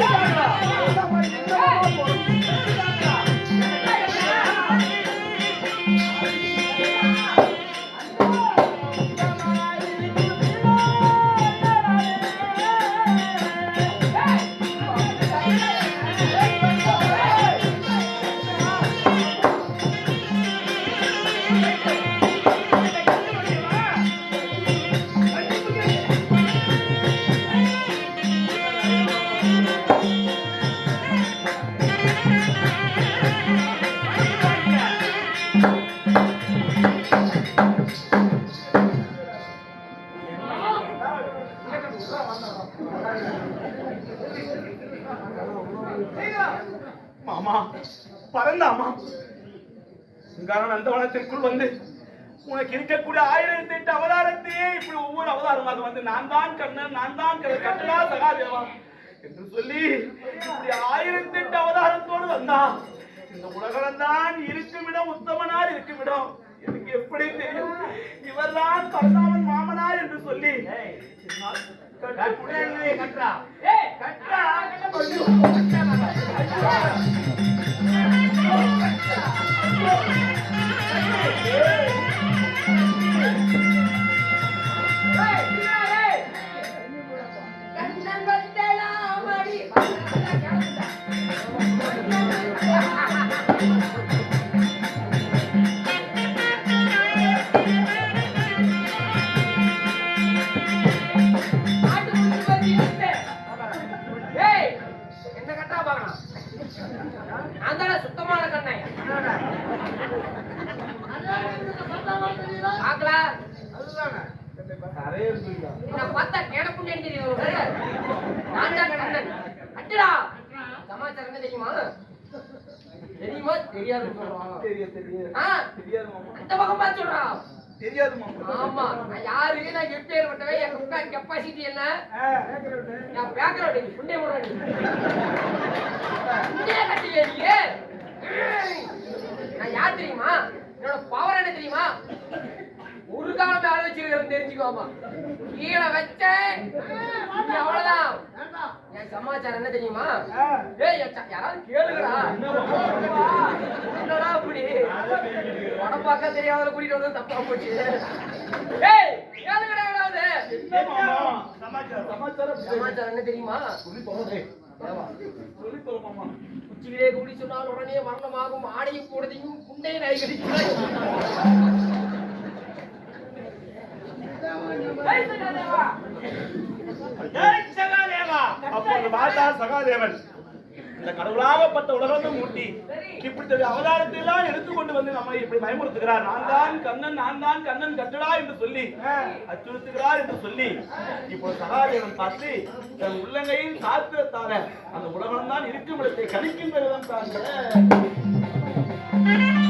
போடுறா மாமா பறந்தாமா சிங்கார நந்தவனத்திற்குள் வந்து உனக்கு இருக்கக்கூடிய ஆயிரத்தி எட்டு அவதாரத்தையே இப்படி ஒவ்வொரு அவதாரமாக வந்து நான் தான் கண்ணன் நான் தான் கட்டளா சகாதேவா? என்று சொல்லி இப்படி ஆயிரத்தி எட்டு அவதாரத்தோடு வந்தா இந்த உலகம் தான் இருக்குமிடம் உத்தமனார் இருக்குமிடம். எனக்கு எப்படி தெரியும்? இவர்தான் பரந்தாமன் மாமனார் என்று சொல்லி கட்டா கட்டா என்ன பார்த்தா தெரியுது உனக்கு? நான் தான் கண்ணன். அட்டடா சமாச்சாரம் தெரியுமா? தெரியுமா? தெரியாது அந்த பக்கம் பார்த்து சொல்றான் தெரியாது ஆமா. நான் யாரு நான் எப்பேற்பட்டவன் என் உட்கார் கெப்பாசிட்டி என்ன? நான் பேக்ரவுண்ட் நீ புண்டே போடுறேன் புண்டையா கட்டிக்க நீங்க நான் யார் தெரியுமா? என்னோட பவர் என்ன தெரியுமா? ஒரு காலம் மேல வச்சிருக்கிறேன் தெரிஞ்சுக்கோமா. கீழே வச்சேன் அவ்வளவுதான். என் சமாச்சாரம் என்ன தெரியுமா? ஏய் யாராவது கேளுங்கடா. என்னடா அப்படி படம் பார்க்க தெரியாத கூட்டிட்டு வந்து தப்பா போச்சு. ஏய் கேளுங்கடா யாராவது. சமாச்சாரம் என்ன தெரியுமா? உச்சிலே உச்சியிலே கூடி சொன்னால் உடனே மரணமாகும். ஆடையும் கூடதையும் குண்டையை நாய் கடிக்கிறாய் அப்போது மாதா சகாதேவன் இந்த கடவுளாகப்பட்ட உலகத்தை மூட்டி இப்படி அவதாரத்தை எல்லாம் எடுத்துக்கொண்டு வந்து நம்மை இப்படி பயமுறுத்துகிறார். நான் தான் கண்ணன் நான் தான் கண்ணன் கட்டடா என்று சொல்லி அச்சுறுத்துகிறார் என்று சொல்லி இப்போ சகாதேவன் பார்த்து தன் உள்ளங்கையில் சாத்திரத்தார அந்த உலகம் தான் இருக்கும் இடத்தை கணிக்கின்றதுதான் தாங்க அந்த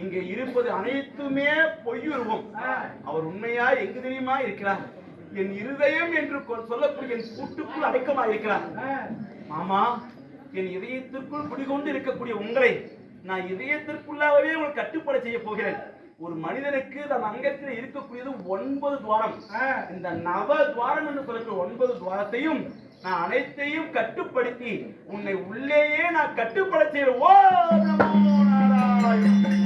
இங்க இருப்பது அனைத்துமே பொய்யுருவம். அவர் உண்மையா எங்கு தெரியுமா இருக்கிறார்? என் இருதயம் என்று சொல்லக்கூடிய என் கூட்டுக்குள் அடக்கமா இருக்கிறார். மாமா என் இதயத்திற்குள் குடிகொண்டு இருக்கக்கூடிய உங்களை நான் இதயத்திற்குள்ளாகவே உங்களை கட்டுப்பட செய்ய போகிறேன். ஒரு மனிதனுக்கு தன் அங்கத்தில் இருக்கக்கூடியது ஒன்பது துவாரம். இந்த நவ துவாரம் என்று சொல்லக்கூடிய ஒன்பது துவாரத்தையும் நான் அனைத்தையும் கட்டுப்படுத்தி உன்னை உள்ளேயே நான் கட்டுப்பட செய்வேன் ஓ Bye.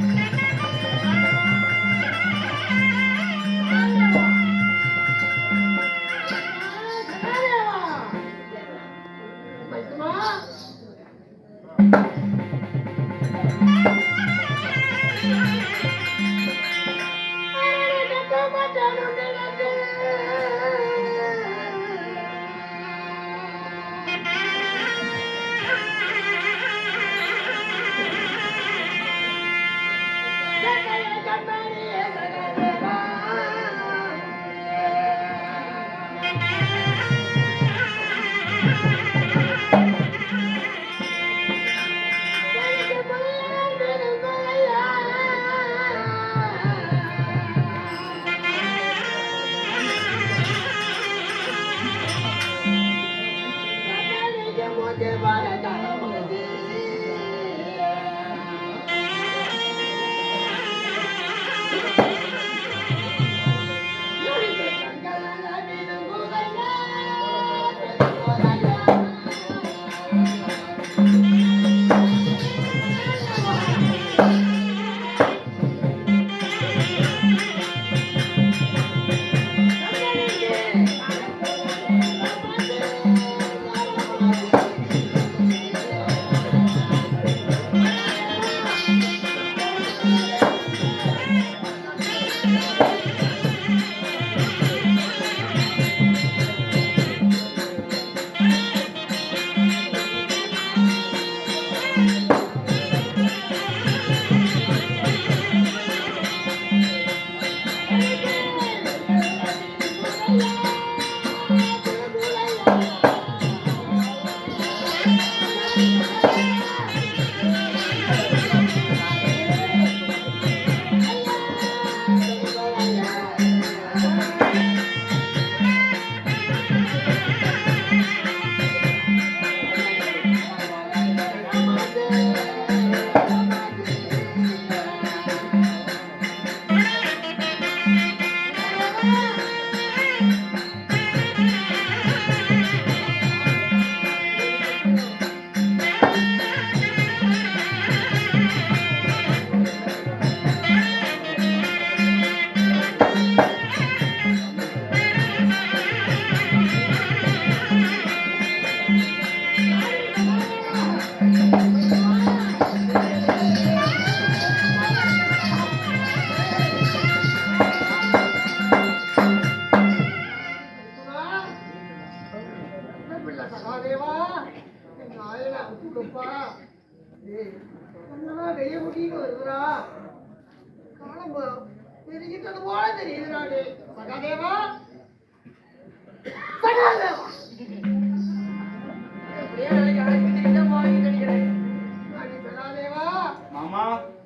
மாமா.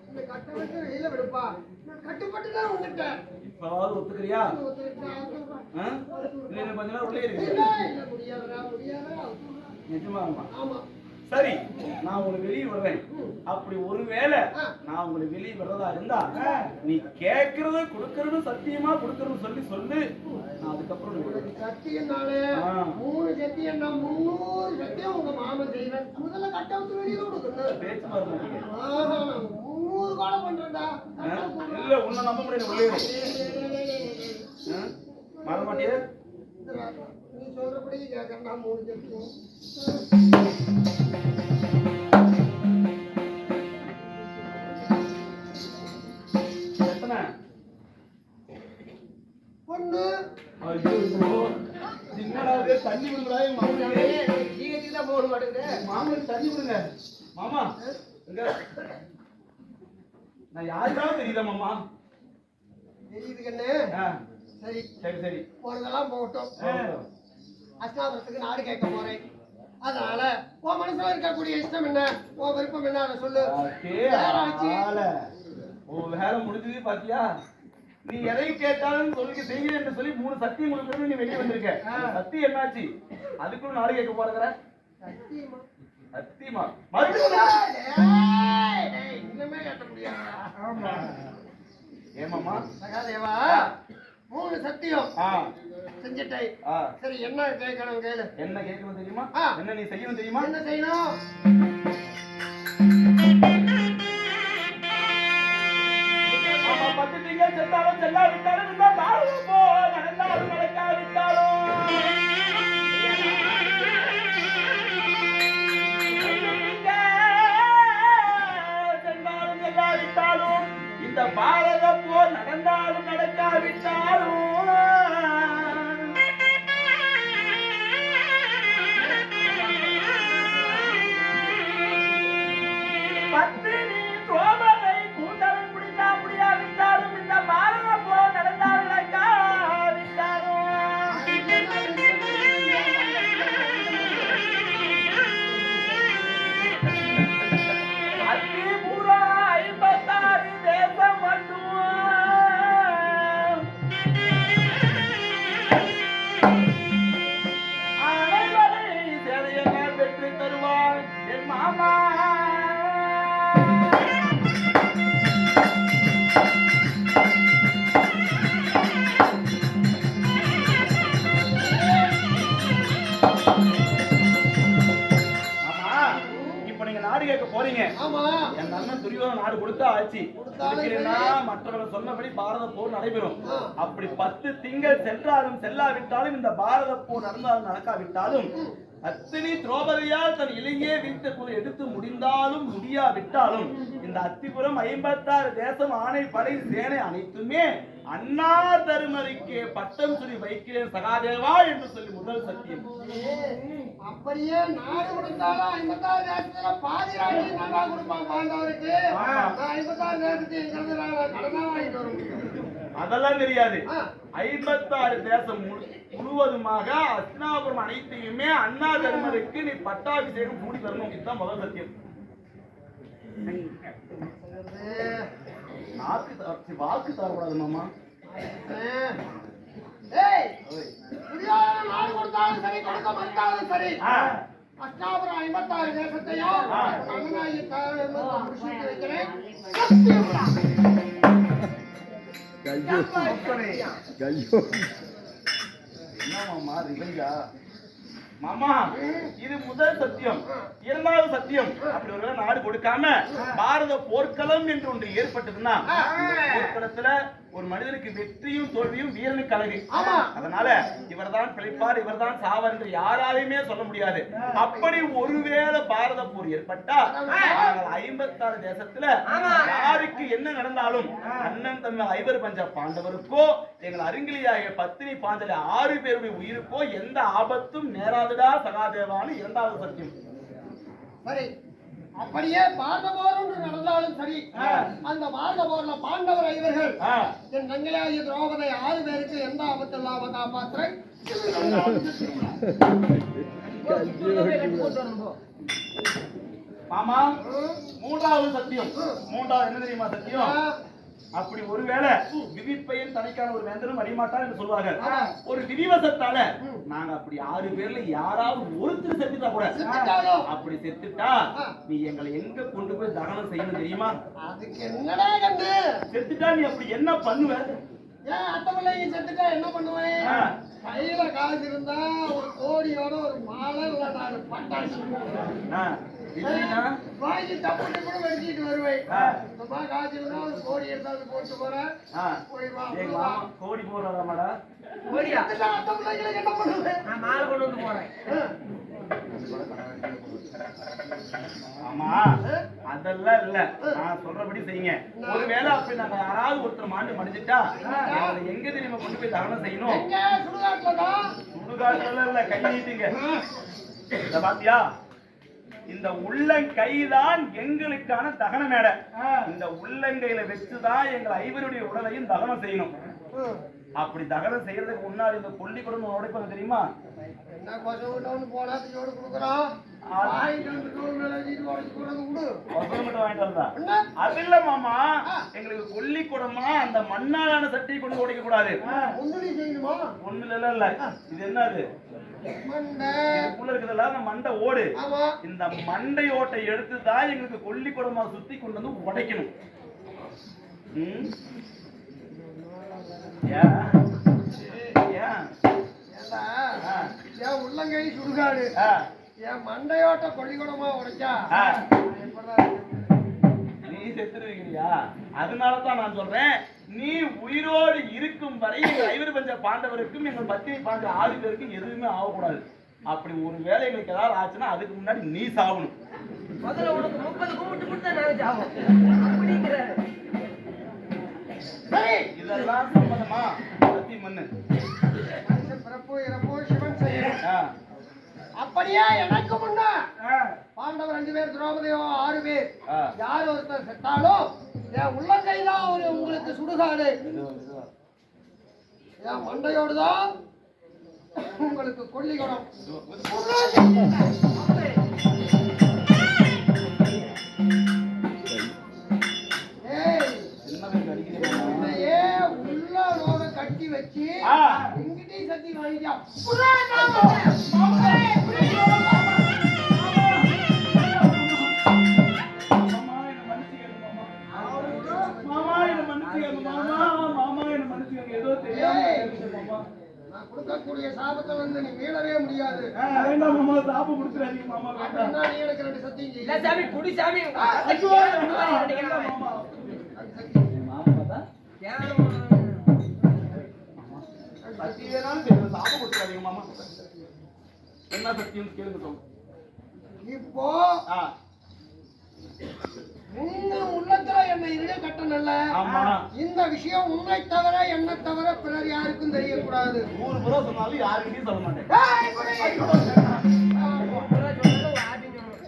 இந்த கட்டை விட்டு வெளியில விடுப்பா. நான் கட்டுப்பட்டு தான் உங்ககிட்ட. இப்பவாவது ஒத்துக்கிறியா? கொஞ்ச நேரம் உள்ளே இருக்கு. நிஜமாமா ஆமா. சரி நான் உங்களை வெளியே விடுறேன் அப்படி ஒருவேளை. நான் உங்களை வெளியே விடுறதா இருந்தா நீ கேட்கறது கொடுக்கறது சத்தியமா கொடுக்கறது சொல்லி சொல்லு. நான் அதுக்கப்புறம். சத்தியம்னாலே. மூணு சத்தியம் நான் முன்னூறு சத்தியம் உங்க மாமன் செய்வேன் முதல்ல கட்ட விட்டு வெளியில கொடுக்கணும். பேச்சு நான் முன்னூறு கொலை பண்றேன்டா. இல்ல உன்னை நம்ப முடியாது உள்ளே இரு. நீ சொல்றபடி கேட்கறா மூணு எத்தனை? ஒண்ணு. தண்ணி விடுங்கடா என் மாமனுக்கு ஜிஹெச்சுக்கு தான் போக மாட்டேங்குது. மாமனுக்கு தண்ணி விடுங்க. மாமா எங்க நான் யாருக்காவது தெரியுதா மாமா? தெரியுது கண்ணு. சரி. சரி சரி. போறதெல்லாம் போகட்டும். அஸ்தாபுரத்துக்கு நாடு கேட்க போறேன். அதனால உன் மனசுல இருக்கக்கூடிய இஷ்டம் என்ன? உன் விருப்பம் என்ன? அதை சொல்லு. உன் வேலை முடிஞ்சது பாத்தியா? நீ எதை கேட்டாலும் சொல்லி செய்கிறேன் என்று சொல்லி மூணு சத்தியம் கொடுக்கணும் நீ வெளியே வந்திருக்க. சத்தியம் என்னாச்சு? அதுக்குள்ள நாடு கேட்க போறங்கிற சத்தியமா? மறுபடியும் டேய், டேய், இன்னுமே கட்ட முடியாதா? ஏமாமா சகாதேவா? மூணு சத்தியம். செஞ்சுட்டை. சரி என்ன கேட்கணும் கேளு. என்ன கேட்கணும் தெரியுமா. என்ன நீ செய்யணும் தெரியுமா? என்ன செய்யணும்? ஆமா, பத்து திங்கள் சென்றாலும் செல்லாவிட்டாலும் இந்த பாரதம் போ. நாடு கேட்க போறீங்க. ஆமா. என் அண்ணன் துரியோதன நாடு கொடுத்தா இருக்கிறேன்னா மற்றவர்கள் சொன்னபடி பாரத போர் நடைபெறும். அப்படி பத்து திங்கள் சென்றாலும் செல்லாவிட்டாலும் இந்த பாரத போர் நடந்தாலும் நடக்காவிட்டாலும் அத்தினி திரௌபதியால் தன் இலங்கையை வீழ்த்த குழு எடுத்து முடிந்தாலும் முடியாவிட்டாலும் இந்த அத்திபுரம் ஐம்பத்தாறு தேசம் ஆணை படை சேனை அனைத்துமே அண்ணா தருமரிக்கு பட்டம் சொல்லி வைக்கிறேன் சகாதேவா என்று சொல்லி முதல் சத்தியம். அப்படியே நாடு கொடுத்தாலும் ஐம்பத்தாறு தேசத்துல பாதி ராஜ்யம் நல்லா கொடுப்பான் பாண்டவருக்கு? ஐம்பத்தாறு தேசத்தை எங்கிருந்து நான் கடனா வாங்கிட்டு வர முடியும். அதெல்லாம் தெரியாது. ஐம்பத்தாறு தேசம் முழு- முழுவதுமாக அஸ்னாபுரம் அனைத்தையுமே அண்ணா தர்மருக்கு நீ பட்டாபிஷேகம் மூடி தரணும். இதுதான் முதல் சத்தியம். நாக்கு த- வாக்கு தரக்கூடாது மாமா. நாடு கொடுத்தாலும் சரி கொடுக்க மறுத்தாலும் சரி. ஆ, அஷ்டாபுரம் ஐம்பத்தாறு தேசத்தையும். என்ன மாமா ரிவெஞ்சா மாமா இது முதல் சத்தியம். இரண்டாவது சத்தியம். அப்படி ஒருவேளை நாடு கொடுக்காம பாரத போர்க்களம் என்று ஒன்று ஏற்பட்டதுன்னா போர்க்களத்துல ஒரு மனிதனுக்கு வெற்றியும் தோல்வியும் வீரனுக்கு அழகு. ஆமா. அதனால இவர்தான் பிழைப்பார் இவர்தான் சாவார் என்று யாராலையுமே சொல்ல முடியாது. அப்படி ஒருவேளை பாரத போர் ஏற்பட்டா ஐம்பத்தாறு தேசத்துல யாருக்கு என்ன நடந்தாலும் அண்ணன் தம்பி ஐவர் பஞ்ச பாண்டவருக்கோ எங்கள் அருங்கிலியாகிய பத்தினி பாஞ்சல ஆறு பேருடைய உயிருக்கோ எந்த ஆபத்தும் நேராதுடா சகாதேவான்னு இரண்டாவது சத்தியம். சரி அப்படியே பாரத போர் ஒன்று நடந்தாலும் சரி. அந்த பாரத போர்ல பாண்டவர் ஐவர்கள். என் தங்கையாகிய திரௌபதை ஆறு பேருக்கு எந்த ஆபத்து இல்லாம காப்பாற்றுறேன் மாமா மூன்றாவது சத்தியம். மூன்றாவது என்ன தெரியுமா சத்தியம்? அப்படி ஒருவேளை விதிப்பையன் தனிக்கான ஒரு வேந்தனும் அறியமாட்டான் என்று சொல்வார்கள். ஒரு விதிவசத்தால நாங்க அப்படி ஆறு பேர்ல யாராவது ஒருத்தர் செத்துட்டா கூட அப்படி செத்துட்டா நீ எங்களை எங்க கொண்டு போய் தகனம் செய்யணும் தெரியுமா? அதுக்கு என்னடா கண்டு செத்துட்டா நீ அப்படி என்ன பண்ணுவ? ஏன் அத்தை பிள்ளைங்க செத்துட்டா என்ன பண்ணுவேன். கையில காசு இருந்தா ஒரு கோடியோட ஒரு மாலை பட்டாசு. வாங்கி தப்பு கூட வெடிச்சிட்டு வருவேன். ஆ. சும்மா காசு இருந்தா ஒரு கோடி எடுத்தாந்து போட்டு போறேன் கோடி செத்துட்டா அத்தை பிள்ளைங்களுக்கு என்ன பண்ணுவேன் நான் மாலை கொண்டு வந்து போறேன் ஆமா அதெல்லாம் இல்ல. நான் சொல்றபடி செய்யுங்க. ஒருவேளை அப்படி நாங்க யாராவது ஒருத்தர் மாண்டு மடிஞ்சிட்டா எங்க தெரியுமா கொண்டு போய் தகனம் செய்யணும்? எங்க சுடுகாட்டுல இல்ல கை நீட்டுங்க. இந்த பாத்தியா? இந்த உள்ளங்கைதான் எங்களுக்கான தகன மேடை. இந்த உள்ளங்கையில வச்சுதான் எங்கள் ஐவருடைய உடலையும் தகனம் செய்யணும். அப்படி தகனம் செய்யறதுக்கு முன்னாடி இந்த கொல்லி குடும்பம் உடைப்பாங்க தெரியுமா? எங்களுக்கு கொல்லி குடமா அந்த மண்ணாலான சட்டியை கொண்டு உடைக்க கூடாது. ஒண்ணுல இல்ல. இல்ல இது என்னது? மண்டை. இதுக்குள்ள இருக்குதுல்ல அந்த மண்டை ஓடு. இந்த மண்டை ஓட்டை எடுத்து தான் எங்களுக்கு கொல்லி குடமா சுத்தி கொண்டு வந்து உடைக்கணும். என் உள்ளங்கை சுடுகாடு. என் மண்டையோட்ட கொள்ளிக்கூடமா உடைச்சா? நீ செத்துருவீங்கயா அதனால தான் நான் சொல்றேன் நீ உயிரோடு இருக்கும் வரை ஐவர் பஞ்ச பாண்டவருக்கும் எங்கள் பத்தினி பாண்ட ஆறு பேருக்கும் எதுவுமே ஆகக்கூடாது. அப்படி ஒரு வேலை எங்களுக்கு ஏதாவது ஆச்சுன்னா அதுக்கு முன்னாடி நீ சாவணும் முதல்ல உனக்கு முப்பது கும்பிட்டு கொடுத்தா நான் சாவோம் அப்படிங்கிறாரு. சரி இதெல்லாம் சம்மதமா பத்தி மண்ணு. பிறப்பு இறப்பு சிவன் செய்யணும். அப்படியே எனக்கு முன்ன. பாண்டவர் அஞ்சு பேர் திரௌபதியோ ஆறு பேர். யார் ஒருத்தர் செத்தாலும் என் உள்ளங்கைதான் ஒரு உங்களுக்கு சுடுகாடு. என் மண்டையோடு தான் உங்களுக்கு அடிக்கிறீங்க. உன்னையே உள்ள கட்டி வச்சு ஆ. இங்கிட்டையும் சத்தி வாங்கிட்டா நீ மீளவே முடியாது. வேண்டாம் மாமா சாப்பு கொடுத்துறாதீங்க மாமா வேண்டாம் அப்படின்னா நீ எனக்கு ரெண்டு சத்தியம் இல்ல செய்ய சாமி குடி சாமி. ஐயோ, வேண்டாம், வேண்டாம், மாமா. வேணாலும் சாப்பு என்ன சத்தியம்? கேளுங்க. இப்போ ஆ, உங்க உள்ளத்துல என்ன இருக கட்டணல்ல ஆமா. இந்த விஷயம் உன்னை தவிர என்ன தவிர பிறர் யாருக்கும் தெரியக்கூடாது. நூறு முறை சொன்னாலும் யாருக்கிட்டையும் சொல்ல மாட்டேன். ஏய், குடி.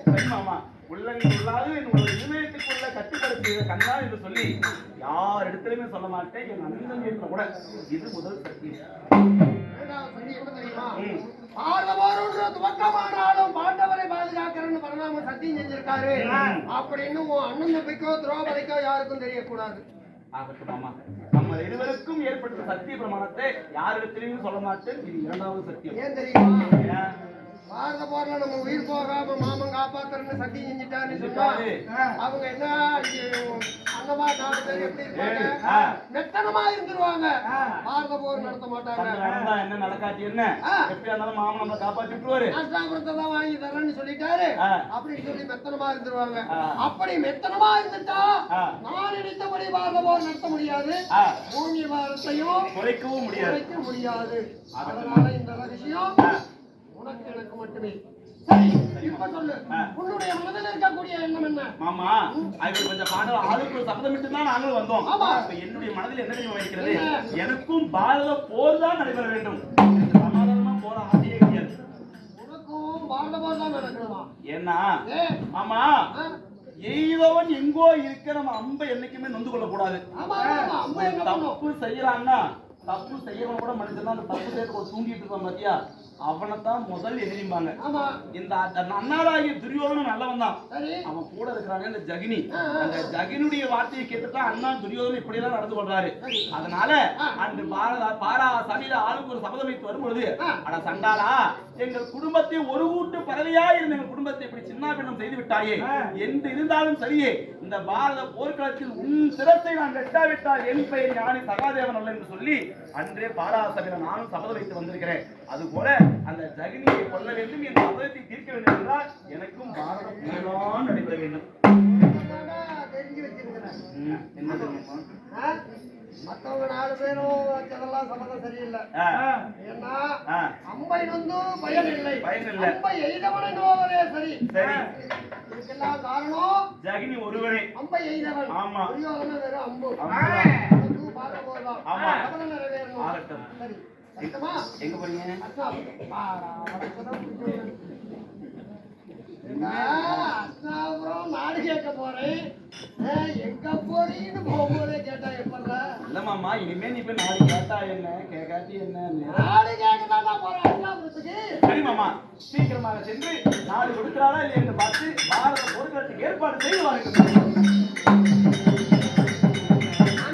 சரி மாமா உள்ளங்க உள்ளாது என்னோட இதயத்துக்குள்ள கட்டுப்படுத்திய கண்ணா என்று சொல்லி யார் இடத்துலயுமே சொல்ல மாட்டேன். என் அண்ணன் கூட இது முதல் சத்தியம் பார்வபோருன்ற துவக்கமானாலும் பாண்டவரை பாதுகாக்கிறன்னு பரநாம சத்தியம் செஞ்சிருக்காரு. அப்படின்னு உன் அண்ணன் தம்பிக்கோ திரௌபதிக்கோ யாருக்கும் தெரியக்கூடாது. நம்ம இருவருக்கும் ஏற்பட்ட சத்திய பிரமாணத்தை யாரிடத்திலையும் சொல்ல மாட்டேன். இது இரண்டாவது சத்தியம். ஏன் தெரியுமா? பாரத போர்ல நம்ம உயிர் போகாம மாமன் காப்பாத்துறன்னு சத்தியம் செஞ்சுட்டாருன்னு சொன்னா. அவங்க என்ன அண்ணமா நாலு பேர் எப்படி இருப்பாங்க. மெத்தனமா இருந்துருவாங்க. பாரத போர் நடத்த மாட்டாங்க என்ன நடக்காட்டி என்ன ஆ. எப்படியா இருந்தாலும் மாமா நம்மளை காப்பாத்தி விட்டுருவாரு அஷ்டாபுரத்தை தான் வாங்கி தரேன்னு சொல்லிட்டாரு. அப்படின்னு சொல்லி மெத்தனமா இருந்துருவாங்க. அப்படி மெத்தனமா இருந்துட்டா. நான் நினைத்தபடி பாரத போர் நடத்த முடியாது பூமி பாரத்தையும் குறைக்கவும் முடியாது குறைக்க முடியாது. அதனால இந்த ரகசியம் உன்னுடைய மனதில் இருக்கக்கூடிய எண்ணம் என்ன? மாமா அது கொஞ்சம் பாடல ஆளுக்கு ஒரு சபதமிட்டு தான் நாங்களும் வந்தோம். என்னுடைய மனதில் என்ன தெரியுமா இருக்கிறது? எனக்கும் பாரத போர் தான் நடைபெற வேண்டும். சமாதானமா போற ஆசையே கிடையாது. உனக்கும் பாரத போர் தான் நடக்கணுமா? ஏன்னா மாமா? எய்தவன் எங்கோ இருக்க நம்ம அம்பை என்னைக்குமே நொந்து கொள்ள கூடாது தப்பு செய்யறான்னா தப்பு செய்யறவன் கூட மனுஷன் அந்த தப்பு செய்யறது ஒரு தூங்கிட்டு இருக்கான் பாத்தியா? அவனைத்தான் முதல் எதிரிம்பாங்க. இந்த அண்ணாராகிய துரியோதனன் நல்லவன் தான் அவன் கூட இருக்கிறானே அந்த ஜகினி. அந்த ஜகினுடைய வார்த்தையை கேட்டுதான் அண்ணா துரியோதனன் இப்படி எல்லாம் நடந்து கொள்றாரு. அதனால. அந்த பாரத பாரா சபையில ஆளுக்கு ஒரு சபதம் வைத்து வரும்பொழுது ஆ. அட சண்டாளா எங்கள் குடும்பத்தை ஒரு கூட்டு பறவையா இருந்த எங்கள் குடும்பத்தை இப்படி சின்னாபின்னம் செய்து விட்டாயே. என்று இருந்தாலும் சரியே இந்த பாரத போர்க்களத்தில் உன் சிரத்தை நான் வெட்டாவிட்டால் என் பெயர் ஞானி சகாதேவன் அல்ல என்று சொல்லி அன்றே பாரா சபையில நானும் சபதம் வைத்து வந்திருக்கிறேன். அது போல அந்த ஜகினியை கொல்ல வேண்டும் என் சபதத்தை தீர்க்க வேண்டும் என்றால் எனக்கும் பாரத போர்தான் நடைபெற வேண்டும். என்ன தெரியுமா? மத்தவங்க நாலு பேரும் வச்சதெல்லாம் சம்மதம் சரியில்லை. ஏன்னா அம்பை வந்து பயன் இல்லை பயன் இல்லை. அம்பை எய்தவனை நோவதே சரி. சரி. இதுக்கெல்லாம் காரணம் ஜகினி ஒருவனே அம்பை எய்தவன் ஆமா. துரியோதனன் வெறும் அம்பு. பார்க்க போகலாம் ஆமா. சபதம் நிறைவேறணும் ஆகட்டும். சரி. எங்க போறீங்க? அப்புறம் நாடு கேட்க போறேன். எங்க போறீங்கன்னு போகும்போதே கேட்டா எப்படா இல்ல மாமா இனிமே நீ போய் கேட்டா என்ன? கேட்காட்டி என்ன நாடு கேட்க தான் போறேன். அஸ்தாபுரத்துக்கு சரி மாமா சீக்கிரமாக சென்று நாடு கொடுக்கிறாரா இல்லை என்று பார்த்து பாரத போர்க்களத்துக்கு ஏற்பாடு செய்து வாருங்கள்